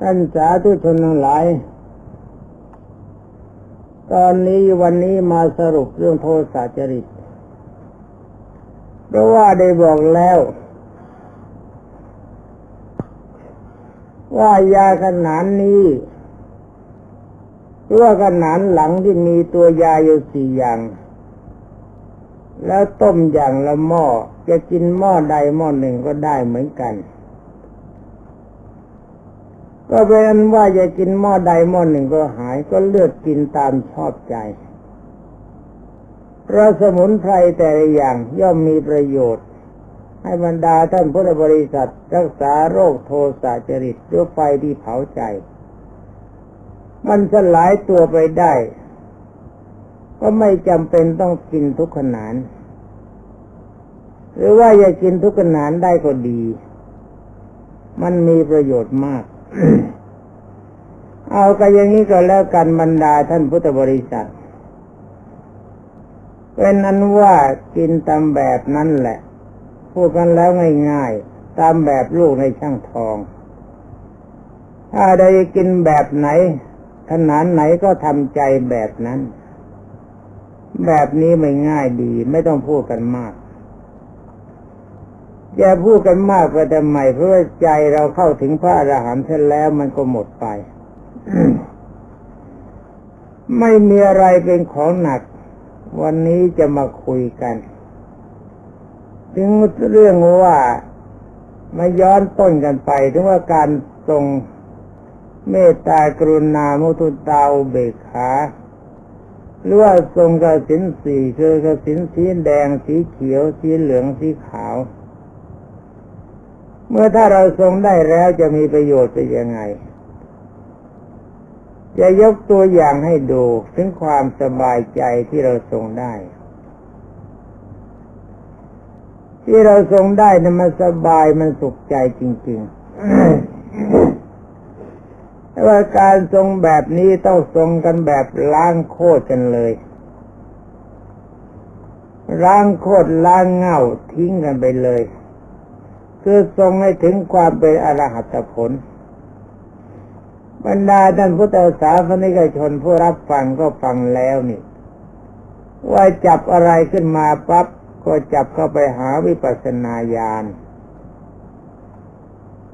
ท่านสาธุชนทั้งหลาย ตอนนี้วันนี้มาสรุปเรื่องโทสะจริต เพราะว่าได้บอกแล้ว ว่ายาขนานนี้หรือว่าขนานหลังที่มีตัวยาอยู่สี่อย่าง แล้วต้มอย่างละหม้อจะกินหม้อใดหม้อหนึ่งก็ได้เหมือนกัน ก็เป็นว่าจะกินหม้อใดหม้อหนึ่งก็หายก็เลือกกินตามชอบใจเพราะสมุนไพรแต่ละอย่างย่อมมีประโยชน์ ให้บรรดาท่านพุทธบริษัท รักษาโรคโทสะจริตด้วยไฟที่เผาใจ มันสลายตัวไปได้ ก็ไม่จำเป็นต้องกินทุกขนาน หรือว่าอย่ากินทุกขนานได้ก็ดี มันมีประโยชน์มาก เอากันอย่างนี้ก็แล้วกันบรรดาท่านพุทธบริษัทเป็นนั้นว่ากินตามแบบนั้นแหละ พูดกันแล้วง่ายๆ ตามแบบลูกในช่างทอง ถ้าได้กินแบบไหน ขนาดไหนก็ทำใจแบบนั้น แบบนี้ไม่ง่ายดี ไม่ต้องพูดกันมาก อย่าพูดกันมากไปแต่ใหม่เพราะว่าใจเราเข้าถึงพระอรหันต์เสร็จแล้วมันก็หมดไป ไม่มีอะไรเป็นของหนัก วันนี้จะมาคุยกัน ถึงเรื่องว่ามาย้อนต้นกันไป ถึงว่าการทรงเมตตากรุณามุทุตาอุเบกขาหรือว่าทรงกสินสีคือกสินสีแดงสีเขียวสีเหลืองสีขาว เมื่อถ้าเราทรงได้แล้วจะมีประโยชน์เป็นยังไง จะยกตัวอย่างให้ดูถึงความสบายใจที่เราทรงได้ ที่เราทรงได้นะมันสบายมันสุขใจจริง ๆแต่ว่าการทรงแบบนี้ต้องทรงกันแบบล้างโคตรกันเลย ล้างโคตรล้างเง่าทิ้งกันไปเลย คือทรงให้ถึงความเป็นอรหัตผล บรรดาท่านพุทธศาสนิกชนผู้รับฟังก็ฟังแล้วนี่ ว่าจับอะไรขึ้นมาปั๊บก็จับเข้าไปหาวิปัสสนาญาณ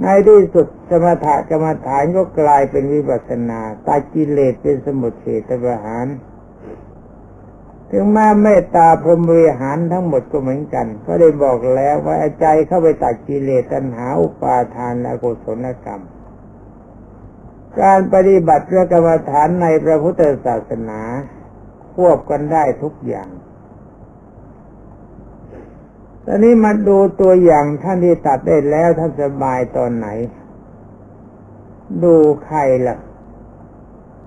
ในที่สุดสมถะกรรมฐานก็กลายเป็นวิปัสนาตากิเลสเป็นสมุทเฉตประหาร ถึงแม้เมตตาพรหมวิหารทั้งหมดก็เหมือนกัน ก็ได้บอกแล้วว่าใจเข้าไปตัดกิเลสตัณหาอุปาทานและกุศลกรรม การปฏิบัติเรื่องกรรมฐานในพระพุทธศาสนาควบกันได้ทุกอย่างตอนนี้มาดูตัวอย่างท่านที่ตัดได้แล้วท่านสบายตอนไหน ดูใครล่ะ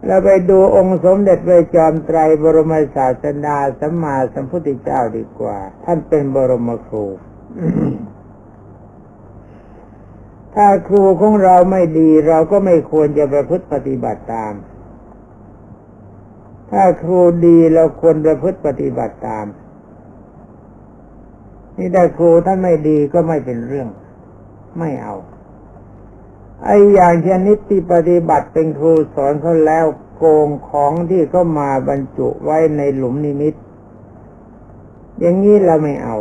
เราไปดูองค์สมเด็จพระจอมไตรบรมศาสดาสัมมาสัมพุทธเจ้าดีกว่า ท่านเป็นบรมครู ถ้าครูของเราไม่ดี เราก็ไม่ควรจะประพฤติปฏิบัติตาม ถ้าครูดีเราควรประพฤติปฏิบัติตาม นี่แต่ครูท่านไม่ดีก็ไม่เป็นเรื่อง ไม่เอา ไอ้อย่างชนิดที่ปฏิบัติเป็นครูสอนเขาแล้วโกงของที่เขามาบรรจุไว้ในหลุมนิมิต อย่างนี้เราไม่เอา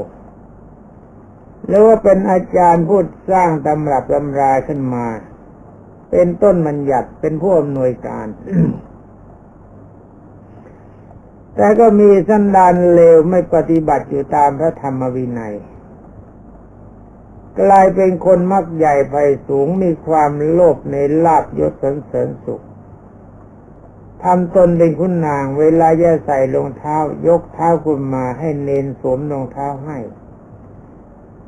แล้วว่าเป็นอาจารย์พูดสร้างตำรับตำราขึ้นมา เป็นต้นมันหยัดเป็นผู้อำนวยการ แต่ก็มีสันดานเลวไม่ปฏิบัติอยู่ตามพระธรรมวินัย กลายเป็นคนมักใหญ่ไพสูงมีความโลภในลาบยศสนเสริญสุขทำตนเป็นคุณนางเวลาจะใส่รองเท้า ยกเท้าคุณมาให้เนนสวมรองเท้าให้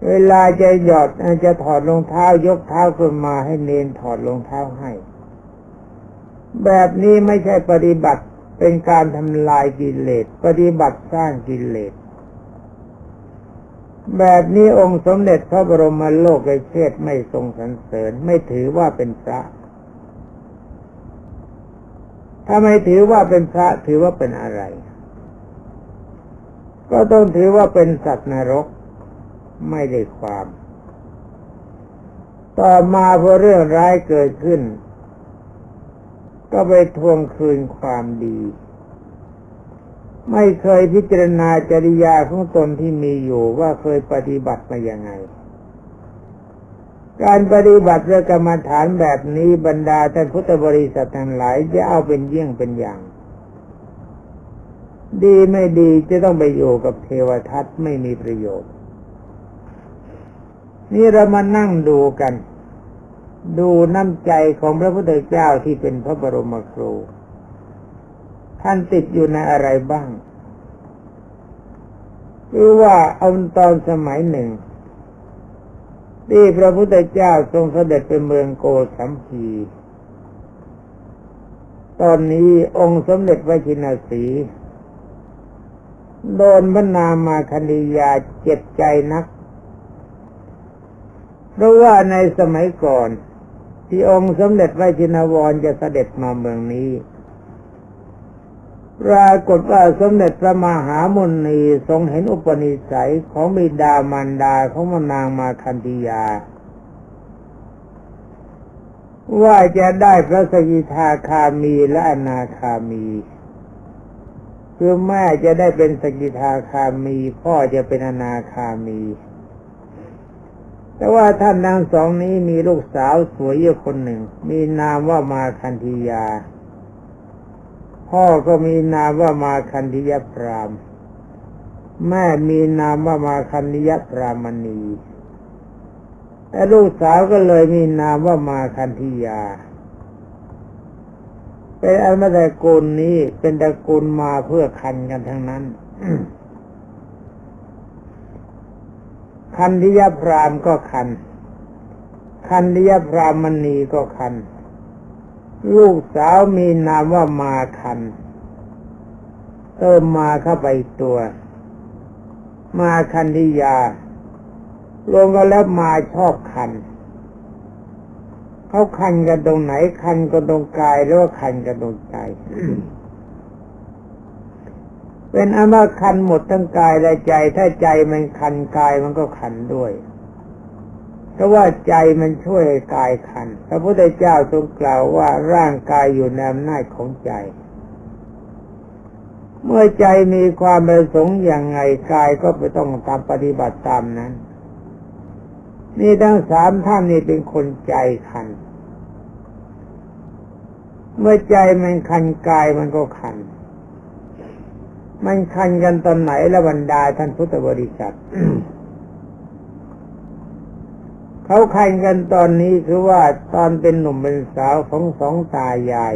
เวลาจะหยอดจะถอดรองเท้า ยกเท้าคุณมาให้เนนถอดรองเท้าให้ แบบนี้ไม่ใช่ปฏิบัติเป็นการทำลายกิเลสปฏิบัติสร้างกิเลส แบบนี้องค์สมเด็จพระบรมโลกเชษไม่ทรงสรรเสริญ ไม่ถือว่าเป็นพระ ถ้าไม่ถือว่าเป็นพระถือว่าเป็นอะไร ก็ต้องถือว่าเป็นสัตว์นรก ไม่ได้ความ ต่อมาพอเรื่องร้ายเกิดขึ้น ก็ไปทวงคืนความดี ไม่เคยพิจารณาจริยาของตนที่มีอยู่ว่าเคยปฏิบัติมาอย่างไง การปฏิบัติเรื่องกรรมฐานแบบนี้บรรดาท่านพุทธบริษัททั้งหลายจะเอาเป็นเยี่ยงเป็นอย่าง ดีไม่ดีจะต้องไปอยู่กับเทวทัตไม่มีประโยชน์ นี่เรามานั่งดูกัน ดูน้ำใจของพระพุทธเจ้าที่เป็นพระบรมครู ท่านติดอยู่ในอะไรบ้างคือว่าเอาตอนสมัยหนึ่ง ที่พระพุทธเจ้าทรงเสด็จไปเมืองโกสัมพี ตอนนี้องค์สมเด็จพระชินสีโดนบรรนามาคณียาเจ็บใจนัก เพราะว่าในสมัยก่อน ที่องค์สมเด็จพระจินวรจะเสด็จมาเมืองนี้ ปรากฏว่าสมเด็จพระมหามุนีทรงเห็นอุปนิสัยของบิดามารดาของมนางมาคันธียา ว่าจะได้พระสกิทาคามีและอนาคามีคือแม่จะได้เป็นสกิทาคามี พ่อจะเป็นอนาคามี แต่ว่าท่านทั้งสองนี้มีลูกสาวสวยอยู่คนหนึ่ง มีนามว่ามาคันธียา พ่อก็มีนามว่ามาคันธียพรามแม่มีนามว่ามาคันธียพรามณีแต่ลูกสาวก็เลยมีนามว่ามาคันธียา เป็นอันมาแต่กูลนี้เป็นตระกูลมาเพื่อคันกันทั้งนั้นคันธิยพรามก็คันคันธิยพรามมณีก็คัน ลูกสาวมีนามว่ามาคันเติมมาเข้าไปตัว มาคันธิยารวมกันแล้วมาชอบคัน เขาคันกันตรงไหนคันกันตรงกายหรือว่าคันกันตรงใจ เป็นอามาคันหมดทั้งกายและใจ ถ้าใจมันคันกายมันก็คันด้วย เพราะว่าใจมันช่วยกายคัน พระพุทธเจ้าทรงกล่าวว่าร่างกายอยู่ในอำนาจของใจ เมื่อใจมีความประสงค์อย่างไงกายก็ไปต้องตามปฏิบัติตามนั้น นี่ทั้งสามท่านนี่เป็นคนใจคัน เมื่อใจมันคันกายมันก็คัน มันคันกันตอนไหนละบรรดาท่านพุทธบริษัท เขาคันกันตอนนี้คือว่าตอนเป็นหนุ่มเป็นสาวของสองตายาย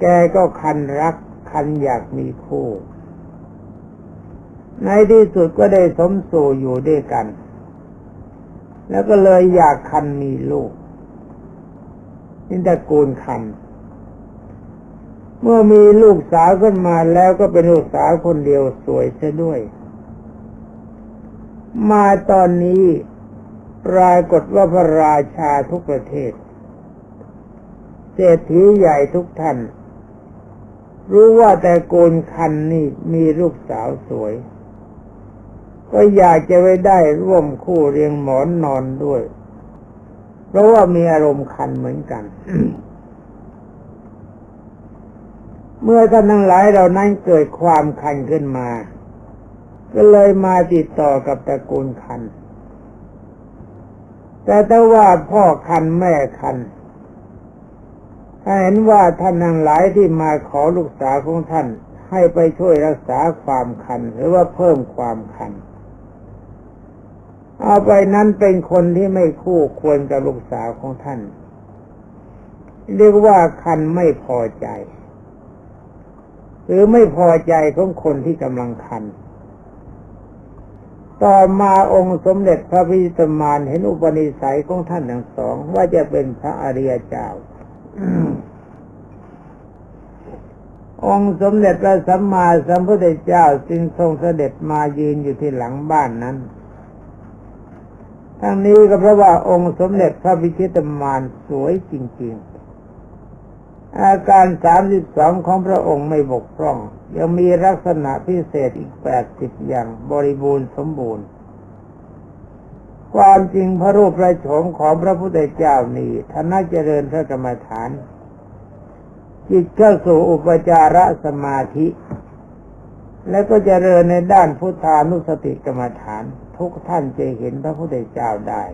แกก็คันรักคันอยากมีคู่ในที่สุดก็ได้สมสู่อยู่ด้วยกัน แล้วก็เลยอยากคันมีลูกนี่ตะกูลคัน เมื่อมีลูกสาวขึ้นมาแล้วก็เป็นลูกสาวคนเดียวสวยเสียด้วย มาตอนนี้ ปรากฏว่าพระราชาทุกประเทศ เศรษฐีใหญ่ทุกท่าน รู้ว่าแต่โกนคันนี่มีลูกสาวสวย ก็อยากจะไปได้ร่วมคู่เรียงหมอนนอนด้วย เพราะว่ามีอารมณ์คันเหมือนกันเมื่อท่านทั้งหลายเรานั้นเกิดความคันขึ้นมา ก็เลยมาติดต่อกับตระกูลคัน แต่ถ้าว่าพ่อคันแม่คันถ้าเห็นว่าท่านทั้งหลายที่มาขอลูกสาวของท่าน ให้ไปช่วยรักษาความคัน หรือว่าเพิ่มความคัน เอาไปนั้นเป็นคนที่ไม่คู่ควรกับลูกสาวของท่าน เรียกว่าคันไม่พอใจ หรือไม่พอใจของคนที่กำลังคัน ต่อมาองค์สมเด็จพระพิตมานเห็นอุปนิสัยของท่านทั้งสอง ว่าจะเป็นพระอริยเจ้า องค์สมเด็จพระสัมมาสัมพุทธเจ้าจึงทรงเสด็จมายืนอยู่ที่หลังบ้านนั้น ทั้งนี้ก็เพราะว่าองค์สมเด็จพระพิชิตมานสวยจริง ๆ อาการสามสิบสองของพระองค์ไม่บกพร่อง ยังมีลักษณะพิเศษอีกแปดสิบอย่างบริบูรณ์สมบูรณ์ ความจริงพระรูปพระโฉมของพระพุทธเจ้านี้ท่านน่าเจริญพระกรรมฐาน จิตเข้าสู่อุปจารสมาธิ แล้วก็จเจริญในด้านพุทธานุสติกรรมฐาน ทุกท่านจะเห็นพระพุทธเจ้าได้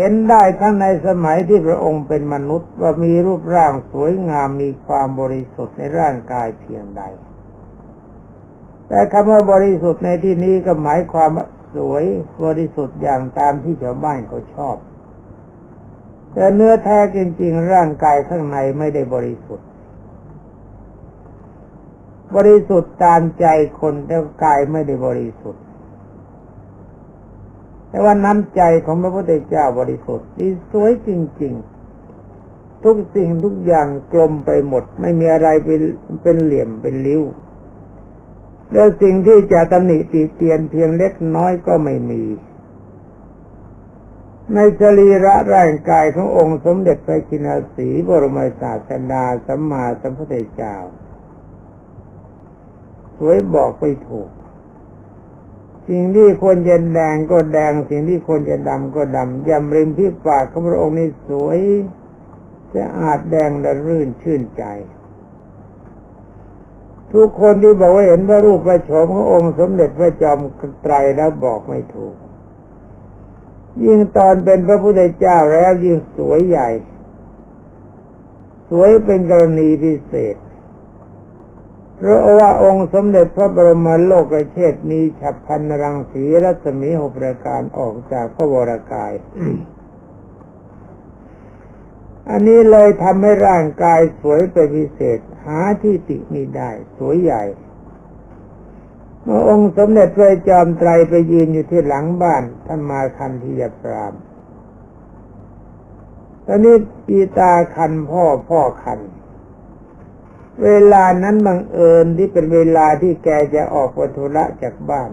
เห็นได้ทั้งในสมัยที่พระองค์เป็นมนุษย์ว่ามีรูปร่างสวยงามมีความบริสุทธิ์ในร่างกายเพียงใด แต่คำว่าบริสุทธิ์ในที่นี้ก็หมายความสวยบริสุทธิ์อย่างตามที่ชาวบ้านเขาชอบ แต่เนื้อแท้จริงๆ ร่างกายข้างในไม่ได้บริสุทธิ์ บริสุทธิ์ตามใจคนแต่กายไม่ได้บริสุทธิ์ แต่ว่าน้ำใจของพระพุทธเจ้าบริสุทธิ์นี่สวยจริง ๆ ทุกสิ่งทุกอย่างกลมไปหมด ไม่มีอะไรเป็นเป็นเหลี่ยมเป็นริ้วแล้วสิ่งที่จะตำหนิตีเตียนเพียงเล็กน้อยก็ไม่มี ในจรีระร่างกายขององค์สมเด็จพระกินาสีบรมศาสดาสัมมาสัมพุทธเจ้าสวยบอกไปถูก สิ่งที่ควรจะแดงก็แดง สิ่งที่ควรจะดำก็ดำยำริมพิปากของพระองค์นี่สวยจะอาจแดงและรื่นชื่นใจ ทุกคนที่บอกว่าเห็นพระรูปพระโฉมขององค์สมเด็จพระจอมไตรแล้วบอกไม่ถูก ยิ่งตอนเป็นพระพุทธเจ้าแล้วยิ่งสวยใหญ่ สวยเป็นกรณีพิเศษ เพราะว่าองค์สมเด็จพระบรมโลกเชษมีฉับพันรังสีรัศมีหกประการออกจากพระวรากาย อันนี้เลยทำให้ร่างกายสวยเป็นพิเศษ หาที่ติมีได้ สวยใหญ่ เมื่อองค์สมเด็จพระจอมไตรไปยืนอยู่ที่หลังบ้านท่านมาคันทียปรามตอนนี้ปีตาคันพ่อพ่อคัน เวลานั้นบังเอิญที่เป็นเวลาที่แกจะออกวัตุระจากบ้าน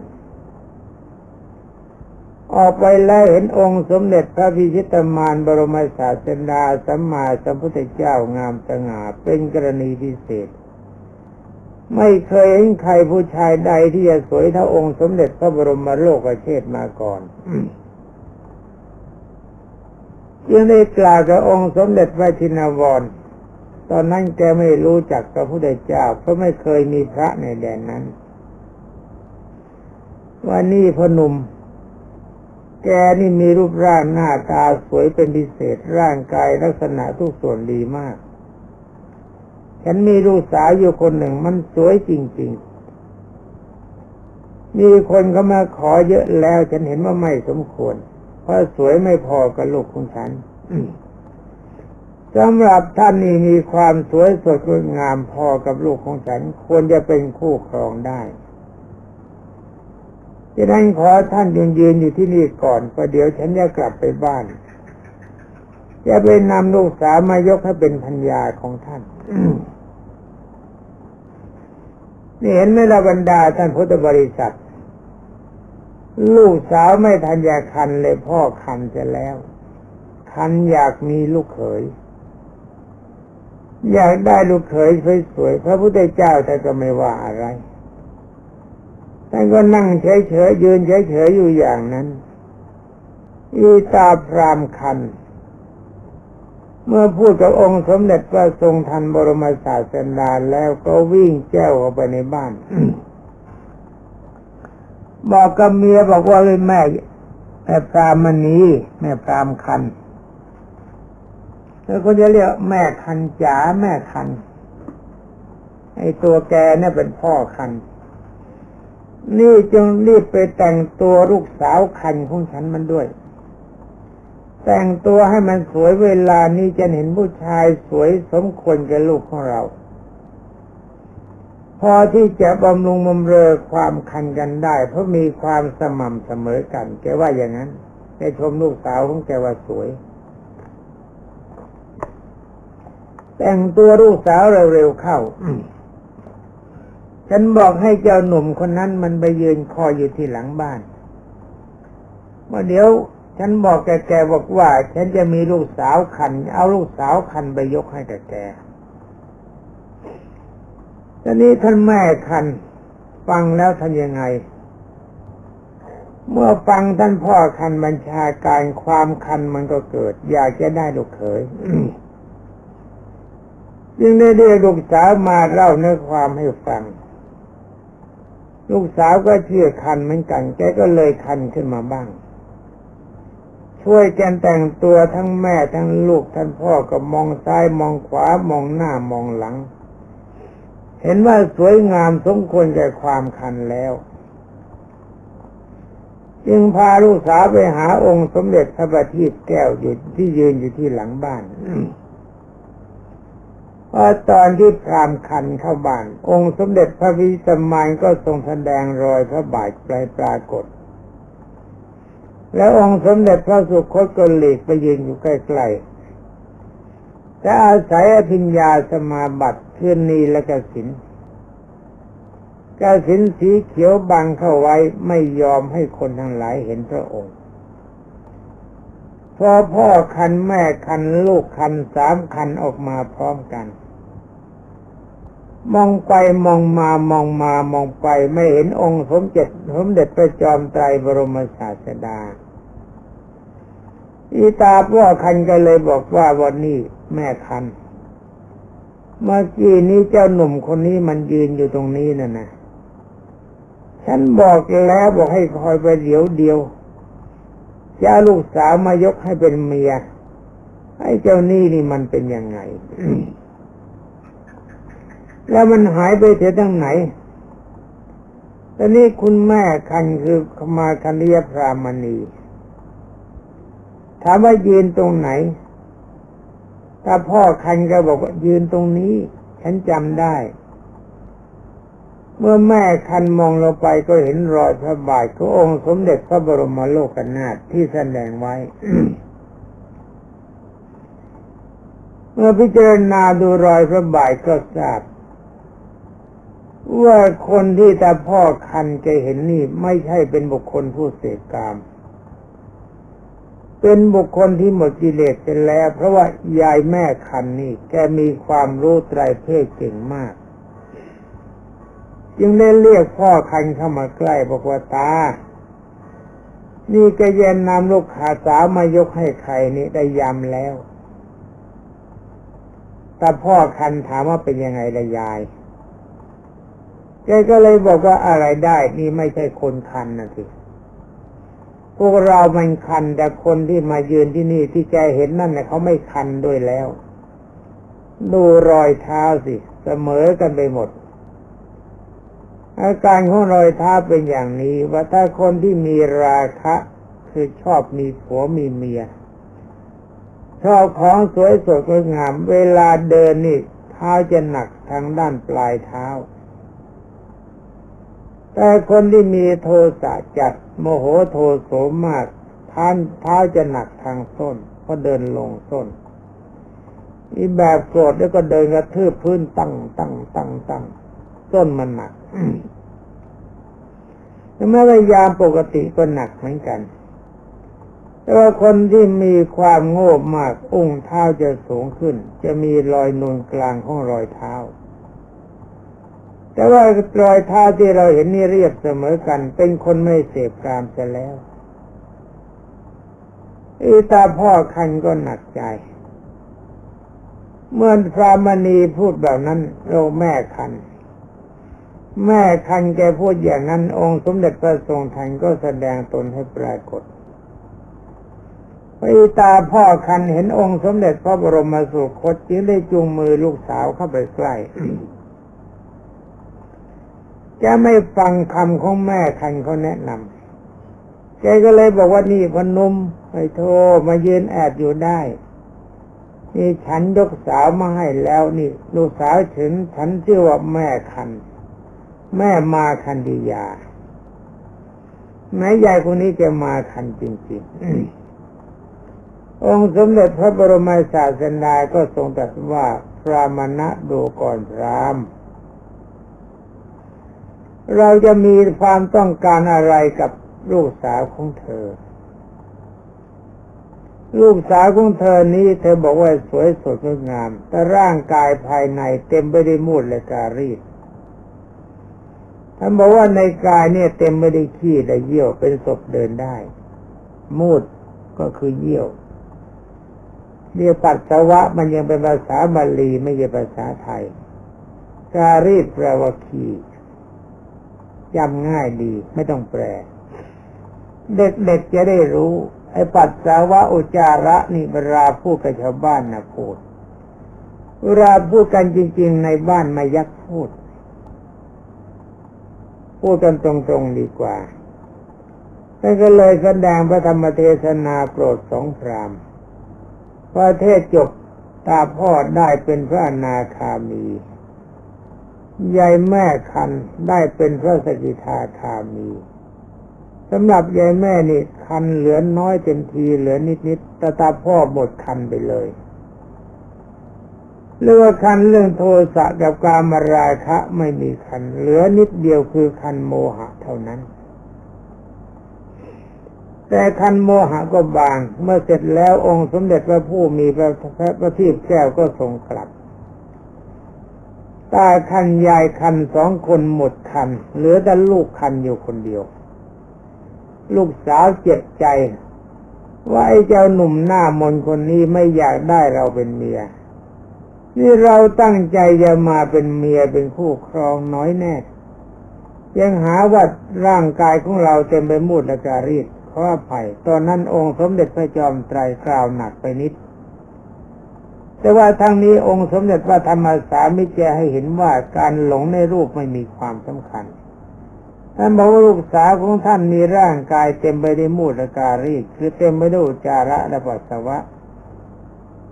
ออกไปแล้วเห็นองค์สมเด็จพระพิชิตมารบรมศาสดาสัมมาสัมพุทธเจ้างามสง่าเป็นกรณีพิเศษ ไม่เคยเห็นใครผู้ชายใดที่จะสวยเท่าองค์สมเด็จพระบรมโลกเชษมาก่อนยังได้กล่าวกับองค์สมเด็จพระชินวร ตอนนั้นแกไม่รู้จักพระพุทธเจ้า เพราะไม่เคยมีพระในแดนนั้น ว่านี่พนุ่ม แกนี่มีรูปร่างหน้าตาสวยเป็นพิเศษร่างกายลักษณะทุกส่วนดีมาก ฉันมีลูกสาวอยู่คนหนึ่งมันสวยจริง ๆ มีคนเขามาขอเยอะแล้ว ฉันเห็นว่าไม่สมควร เพราะสวยไม่พอกับลูกของฉัน สำหรับท่านนี่มีความสวยสดงดงามพอกับลูกของฉันควรจะเป็นคู่ครองได้จะนั้นขอท่านยืนยืนอยู่ที่นี่ก่อนประเดี๋ยวฉันจะกลับไปบ้าน จะไปนำลูกสาวมายกให้เป็นพัญญาของท่านนี่เห็นไหมละบรรดาท่านพุทธบริษัท ลูกสาวไม่ทันยาคันเลยพ่อคันจะแล้ว คันอยากมีลูกเขย อยากได้ลูกเขยสวยๆพระพุทธเจ้าแต่ก็ไม่ว่าอะไรท่านก็นั่งเฉยๆยืนเฉยๆอยู่อย่างนั้นอีตาพรามคัน เมื่อพูดกับองค์สมเด็จพระทรงทันบรมศาสดาแล้วก็วิ่งแจ้วเข้าไปในบ้าน บอกกับเมียบอกว่าแม่แม่พรามมณีแม่พรามคัน แล้วก็จะเรียกแม่คันจ๋าแม่คัน ไอตัวแกเนี่ยเป็นพ่อคัน นี่จึงรีบไปแต่งตัวลูกสาวคันของฉันมันด้วย แต่งตัวให้มันสวยเวลานี้จะเห็นผู้ชายสวยสมควรกับลูกของเรา พอที่จะบำรุงบำเรอความคันกันได้ เพราะมีความสม่ำเสมอกัน แกว่าอย่างนั้นแกชมลูกสาวของแกว่าสวย แต่งตัวลูกสาวเร็วๆเข้าฉันบอกให้เจ้าหนุ่มคนนั้นมันไปยืนคอยอยู่ที่หลังบ้านว่าเดี๋ยว ฉันบอกแกแกบอกว่า ฉันจะมีลูกสาวคัน เอาลูกสาวคันไปยกให้แกแกตอนนี้ท่านแม่คัน ฟังแล้วทำยังไง เมื่อฟังท่านพ่อคันบัญชาการความคันมันก็เกิด อยากจะได้ลูกเขย จึงได้เรียกลูกสาวมาเล่าเนื้อความให้ฟัง ลูกสาวก็เชื่อคันเหมือนกัน แกก็เลยคันขึ้นมาบ้าง ช่วยกันแต่งตัวทั้งแม่ทั้งลูกท่านพ่อก็มองซ้ายมองขวามองหน้ามองหลัง เห็นว่าสวยงามสมควรแก่ความคันแล้ว จึงพาลูกสาวไปหาองค์สมเด็จพระบัณฑิตแก้วอยู่ที่ยืนอยู่ที่หลังบ้าน พอตอนที่พรามคันเข้าบ้าน องค์สมเด็จพระวิสมานก็ทรงแสดงรอยพระบาทปลายปรากฏ แล้วองค์สมเด็จพระสุคตก็หลีกไปยืนอยู่ใกล้ๆแต่อาศัยอภิญญาสมาบัติเพื่อนีและกสินกสินสีเขียวบังเข้าไว้ไม่ยอมให้คนทั้งหลายเห็นพระองค์พอพ่อคันแม่คันลูกคันสามคันออกมาพร้อมกัน มองไปมองมามองมามองไปไม่เห็นองค์สมเด็จสมเด็จพระจอมไตรบรมศาสดา อีตาพ่อคันก็เลยบอกว่าวันนี้แม่คัน เมื่อกี้นี้เจ้าหนุ่มคนนี้มันยืนอยู่ตรงนี้น่ะนะฉันบอกแล้วบอกให้คอยไปเดี๋ยวเดียวจะลูกสาวมายกให้เป็นเมียไอ้เจ้านี่นี่มันเป็นยังไง แล้วมันหายไปเสียตั้งไหนตอนนี้คุณแม่คันคือขมาคันเรียพรามณี ถามว่ายืนตรงไหน ถ้าพ่อคันก็บอกว่ายืนตรงนี้ ฉันจำได้ เมื่อแม่คันมองลงไปก็เห็นรอยพระบาทขององค์สมเด็จพระบรมโลกนาถที่แสดงไว้ เมื่อพิจารณาดูรอยพระบาทก็ทราบ ว่าคนที่ตาพ่อคันแกเห็นนี่ไม่ใช่เป็นบุคคลผู้เสกกามเป็นบุคคลที่หมดกิเลสไปแล้ว เพราะว่ายายแม่คันนี่แกมีความรู้ไตรเพศเก่งมาก จึงได้เรียกพ่อคันเข้ามาใกล้บอกว่าตา นี่แกเย็นนำลูกขาสาวมายกให้ใครนี่ได้ยำแล้วแต่พ่อคันถามว่าเป็นยังไงละยาย แกก็เลยบอกว่าอะไรได้ นี่ไม่ใช่คนคันนะสิพวกเรามันคัน แต่คนที่มายืนที่นี่ที่แกเห็นนั่นเนี่ยเขาไม่คันด้วยแล้ว ดูรอยเท้าสิเสมอกันไปหมด อาการของรอยเท้าเป็นอย่างนี้ ว่าถ้าคนที่มีราคะ คือชอบมีผัวมีเมีย ชอบของสวยสดงดงาม เวลาเดินนี่เท้าจะหนักทางด้านปลายเท้า แต่คนที่มีโทสะจัดโมโหโทโสมากท่านเท้าจะหนักทางส้นเพราะเดินลงส้นอีแบบโกรธแล้วก็เดินกระทืบพื้นตั้งตั้งตั้งตั้งส้นมันหนักแม้ว่ายามปกติก็หนักเหมือนกัน แต่ว่าคนที่มีความโง่มากอุ้งเท้าจะสูงขึ้น จะมีรอยนูนกลางของรอยเท้า แต่ว่ารอยเท้าที่เราเห็นนี่เรียบเสมอกัน เป็นคนไม่เสพกามเสียแล้วอีตาพ่อคันก็หนักใจ เมื่อพระมณีพูดแบบนั้นเราแม่คัน แม่คันแกพูดอย่างนั้น องค์สมเด็จพระทรงทันก็แสดงตนให้ปรากฏอีตาพ่อคันเห็นองค์สมเด็จพระบรมสุคตจึงได้จูงมือลูกสาวเข้าไปใกล้ แกไม่ฟังคำของแม่คันเขาแนะนำแกก็เลยบอกว่านี่พนุมไปโทรมายืนแอบอยู่ได้ นี่ฉันยกสาวมาให้แล้วนี่ลูกสาวถึงฉันชื่อว่าแม่คัน แม่มาคันดียาแม้ยายคนนี้จะมาคันจริงๆองค์สมเด็จพระบรมศาสดาก็ทรงตรัสว่าพระมณะดูก่อนพรามณ เราจะมีความต้องการอะไรกับลูกสาวของเธอ ลูกสาวของเธอนี้เธอบอกว่าสวยสดงดงาม แต่ร่างกายภายในเต็มไปด้วยมูดและการีดท่านบอกว่าในกายเนี่ยเต็มไปด้วยขี้และเยี่ยวเป็นศพเดินได้ มูดก็คือเยี่ยวเรียกปัสสาวะมันยังเป็นภาษาบาลีไม่ใช่ภาษาไทย การีดแปลว่าขี้ จำง่ายดี ไม่ต้องแปล เด็กๆจะได้รู้ ไอ้ปัสสาวะอุจาระนี่เวลาพูดกับชาวบ้านนะพูดเวลาพูดกันจริง ๆ ในบ้านไม่ยักพูด พูดกันตรงๆดีกว่าท่านก็เลยแสดงพระธรรมเทศนาโปรดสองพรามพระเทศจบตาพ่อได้เป็นพระอนาคามี ยายแม่คันได้เป็นพระสกิทาคามีสำหรับยายแม่นี่คันเหลือน้อยเต็มทีเหลือนิดๆแต่ตาพ่อหมดคันไปเลยเรื่องคันเรื่องโทสะกับการมาราคะไม่มีคัน เหลือนิดเดียวคือคันโมหะเท่านั้น แต่คันโมหะก็บาง เมื่อเสร็จแล้วองค์สมเด็จพระผู้มีพระพระทีพแก้วก็ทรงกลับ ตาคันยายคันสองคนหมดคัน เหลือแต่ลูกคันอยู่คนเดียว ลูกสาวเจ็บใจ ว่าไอ้เจ้าหนุ่มหน้ามนคนนี้ไม่อยากได้เราเป็นเมีย นี่เราตั้งใจจะมาเป็นเมียเป็นคู่ครองน้อยแน่ ยังหาว่าร่างกายของเราเต็มไปหมดและการีดขออภัยตอนนั้นองค์สมเด็จพระจอมไตรกล่าวหนักไปนิด แต่ว่าทั้งนี้องค์สมเด็จพระธรรมสามิเจให้เห็นว่าการหลงในรูปไม่มีความสำคัญท่านบอกว่าลูกสาวของท่านมีร่างกายเต็มไปด้วยมูดและการีคือเต็มไปด้วยจาระและปัสสาวะ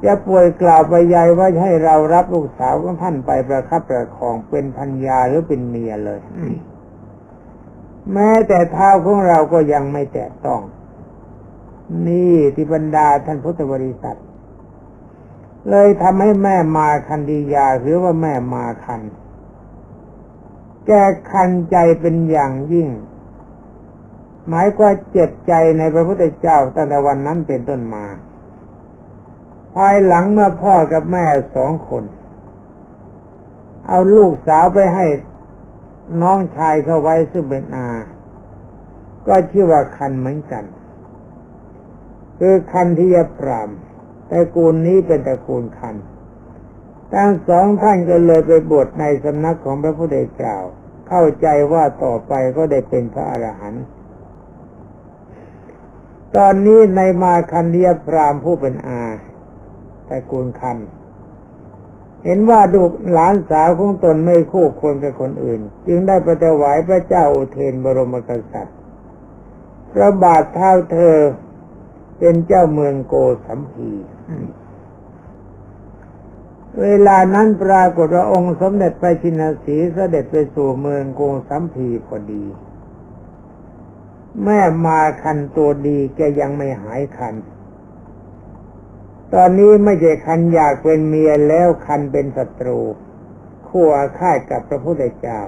จะป่วยกล่าวไปยายว่าให้เรารับลูกสาวของท่านไปประคับประคองเป็นพัญญาหรือเป็นเมียเลย แม้แต่เท้าของเราก็ยังไม่แตะต้อง นี่ที่บรรดาท่านพุทธบริษัท เลยทำให้แม่มาคันดียาหรือว่าแม่มาคัน แกคันใจเป็นอย่างยิ่ง หมายกว่าเจ็บใจในพระพุทธเจ้าตั้งแต่วันนั้นเป็นต้นมา ภายหลังเมื่อพ่อกับแม่สองคน เอาลูกสาวไปให้น้องชายเขาไว้ซึ่งเป็นอา ก็ชื่อว่าคันเหมือนกัน คือคันที่ยปราม แต่กูลนี้เป็นตระกูลคันทั้งสองท่านก็เลยไปบวชในสำนักของพระพุทธเจ้า เข้าใจว่าต่อไปก็ได้เป็นพระอรหันต์ตอนนี้ในมาคันเดียพรามผู้เป็นอาแต่กูลคัน เห็นว่าดูหลานสาวของตนไม่คู่ควรกับคนอื่น จึงได้ไปถวายพระเจ้าอุเทนบรมกษัตริย์พระบาทเท้าเธอ เป็นเจ้าเมืองโกสัมพีเวลานั้นปรากฏว่าองค์สมเด็จไปชินสีเสด็จไปสู่เมืองโกสัมพีพอดี แม่มาคันตัวดีแกยังไม่หายคัน ตอนนี้ไม่ใช่คันอยากเป็นเมียแล้วคันเป็นศัตรูคู่อาฆาตกับพระพุทธเจ้า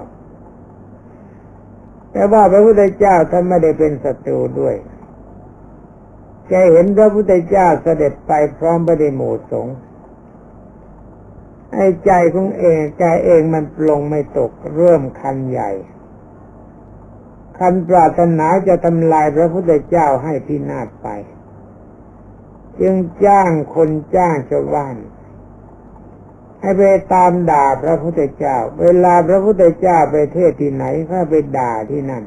แต่ว่าพระพุทธเจ้าท่านไม่ได้เป็นศัตรูด้วย แกเห็นพระพุทธเจ้าเสด็จไปพร้อมไปในหมู่สงฆ์ไอ้ใจของเองใจเองมันปลงไม่ตกเริ่มคันใหญ่ คันปรารถนาจะทำลายพระพุทธเจ้าให้พินาศไป จึงจ้างคนจ้างชาวบ้านให้ไปตามด่าพระพุทธเจ้า เวลาพระพุทธเจ้าไปเทศที่ไหนก็ไปด่าที่นั่น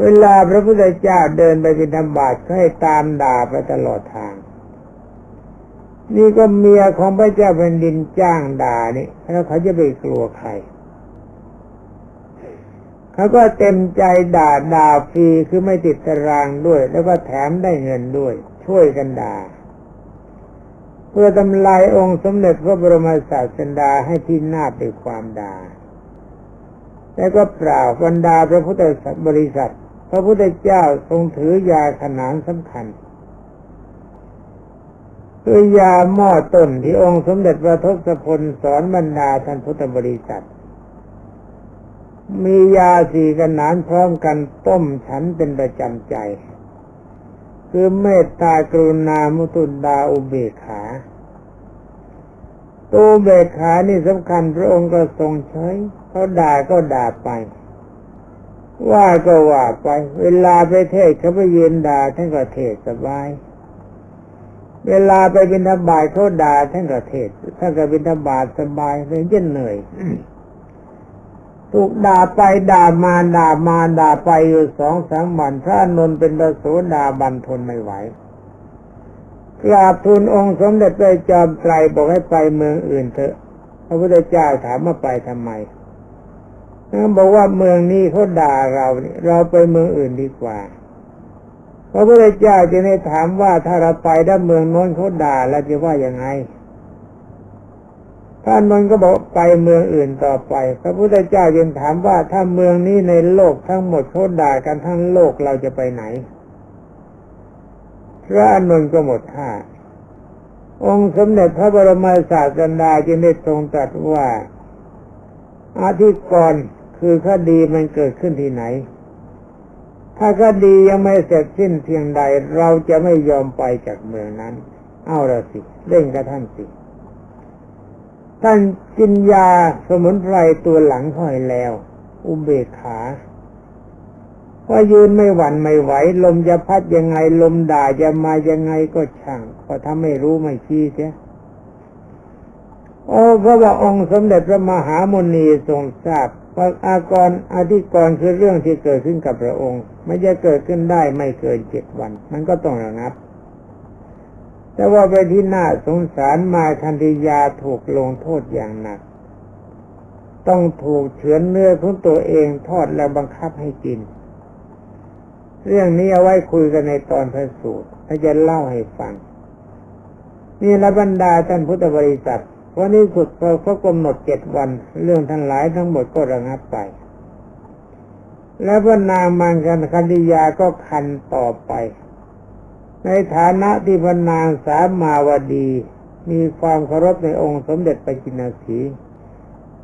เวลาพระพุทธเจ้าเดินไปบิณฑบาตก็ให้ตามด่าไปตลอดทาง นี่ก็เมียของพระเจ้าแผ่นดินจ้างด่านี่แล้วเขาจะไปกลัวใครเขาก็เต็มใจด่าด่าฟรีคือไม่ติดตารางด้วย แล้วก็แถมได้เงินด้วย ช่วยกันด่า เพื่อทำลายองค์สมเด็จพระบรมศาสดาให้ที่นาด้วยความด่าแล้วก็เปล่าบรรดาพระพุทธบริษัท ระพุทธเจ้าทรงถือยาขนานสำคัญคือยาหม้อต้นที่องค์สมเด็จพระทศพลสอนบรรดาท่านพุทธบริษัท มียาสี่ขนานพร้อมกันต้มฉันเป็นประจำใจ คือเมตตากรุณามุตุดาอุเบกขาตัวเบกขานี่สำคัญพระองค์ก็ทรงใช้เขาด่าก็ด่าไป ว่าก็ว่าไป เวลาไปเทศเขาไปยืนด่าท่านก็เทศสบาย เวลาไปบิณฑบาตเขาด่าท่านก็เทศท่านก็บิณฑบาตสบายเลยเย็นเหนื่อยถูกด่าไปด่ามาด่ามาด่าไปอยู่สองสามวันพระนนท์เป็นพระโสดาบันทนไม่ไหวกราบทูลองค์สมเด็จพระจอมไตรบอกให้ไปเมืองอื่นเถอะ พระพุทธเจ้าถามมาไปทำไม บอกว่าเมืองนี้เขาด่าเราเราไปเมืองอื่นดีกว่าพระพุทธเจ้าจึงได้ถามว่าถ้าเราไปด้านเมืองโน้นเขาด่าแล้วจะว่ายังไงท่านนนก็บอกไปเมืองอื่นต่อไป พระพุทธเจ้าจึงถามว่าถ้าเมืองนี้ในโลกทั้งหมดเขาด่ากันทั้งโลกเราจะไปไหนพระอนุนก็หมดท่าองค์สมเด็จพระบรมศาสดาจึงได้ทรงตรัสว่าอาทิตย์ก่อน คือคดีมันเกิดขึ้นที่ไหน ถ้าคดียังไม่เสร็จสิ้นเพียงใด เราจะไม่ยอมไปจากเมืองนั้น เอาละสิเร่งกับท่านสิ ท่านกินยาสมุนไพรตัวหลังค่อยแล้ว อุเบกขาพอยืนไม่หวั่นไม่ไหว ลมจะพัดยังไง ลมด่าจะมายังไงก็ช่างพอถ้าไม่รู้ไม่ชี้เสียโอ้พระว่าองค์สมเด็จพระมหามุนีทรงทราบ ว่าอากรอธิกรคือเรื่องที่เกิดขึ้นกับพระองค์ ไม่จะเกิดขึ้นได้ไม่เกินเจ็ดวัน มันก็ต้องระงับ แต่ว่าไปที่หน้าสงสารมาคันธิยาถูกลงโทษอย่างหนัก ต้องถูกเฉือนเนื้อของตัวเองทอดแล้วบังคับให้กิน เรื่องนี้เอาไว้คุยกันในตอนพระสูตรถ้าจะเล่าให้ฟังนี่ละบรรดาท่านพุทธบริษัท วันนี้สุดพอเขากำหนดเจ็ดวัน เรื่องทั้งหลายทั้งหมดก็ระงับไป แล้วพระนางมังกันคันธิยาก็คันต่อไป ในฐานะที่พระนางสามมาวดี มีความเคารพในองค์สมเด็จปจินสี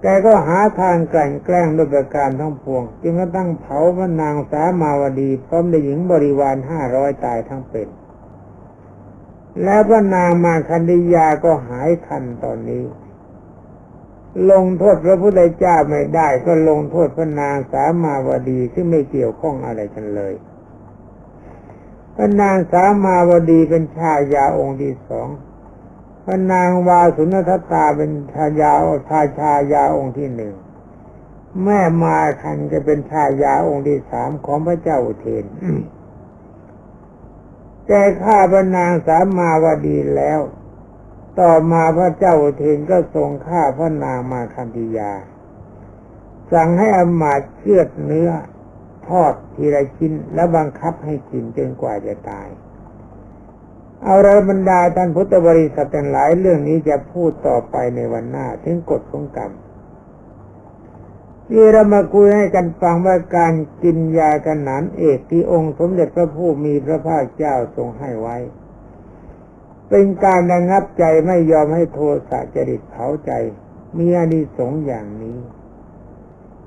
แกก็หาทางแกล้งแกล้งด้วยประการทั้งปวง จึงก็ตั้งเผาพระนางสามาวดี พร้อมด้วยหญิงบริวารห้าร้อยตายทั้งเป็น แล้วพระนางมาคันดิยาก็หายคันตอนนี้ ลงโทษพระพุทธเจ้าไม่ได้ ก็ลงโทษพระนางสามาวดีซึ่งไม่เกี่ยวข้องอะไรกันเลยพระนางสามาวดีเป็นชายาองค์ที่สองพระนางวาสุนทตาเป็นชายาชาชายาองค์ที่หนึ่งแม่มาคันจะเป็นชายาองค์ที่สามของพระเจ้าอุเทน แกฆ่าพระนางสามมาวดีแล้ว ต่อมาพระเจ้าเทนก็ทรงฆ่าพระนางมาคันธิยา สั่งให้อมาตเชือดเนื้อทอดทีละชิ้นแล้วบังคับให้กินจนกว่าจะตาย เอาระบรรดาท่านพุทธบริษัททั้งหลายเรื่องนี้จะพูดต่อไปในวันหน้า ถึงกฎของกรรม ที่เรามาคุยให้กันฟังว่าการกินยากันหนานเอกที่องค์สมเด็จพระผู้มีพระภาคเจ้าทรงให้ไว้ เป็นการระงับใจไม่ยอมให้โทสะจริตเผาใจ มีอานิสงส์อย่างนี้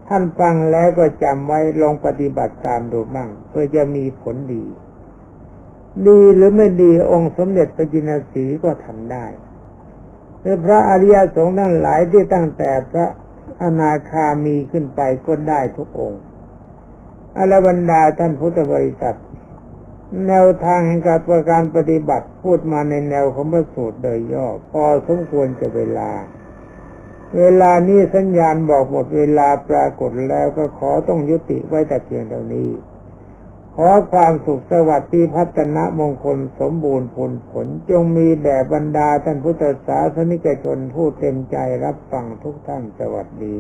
ท่านฟังแล้วก็จำไว้ลองปฏิบัติตามดูบ้างเพื่อจะมีผลดี ดีหรือไม่ดีองค์สมเด็จพระจินสีก็ทำได้หรือพระอริยสงฆ์ทั้งหลายที่ตั้งแต่พระ อนาคามีขึ้นไปก็ได้ทุกองค์อรบรรดาท่านพุทธบริษัทแนวทางแห่งการประการปฏิบัติพูดมาในแนวของพระสูตรโดยย่อ พอสมควรจะเวลา เวลานี้สัญญาณบอกหมดเวลาปรากฏแล้วก็ขอต้องยุติไว้แต่เพียงเท่านี้ ขอความสุขสวัสดีพัฒนมงคลสมบูรณ์ผลผล จงมีแด่บรรดาท่านพุทธศาสนิกชนผู้เต็มใจรับฟังทุกท่านสวัสดี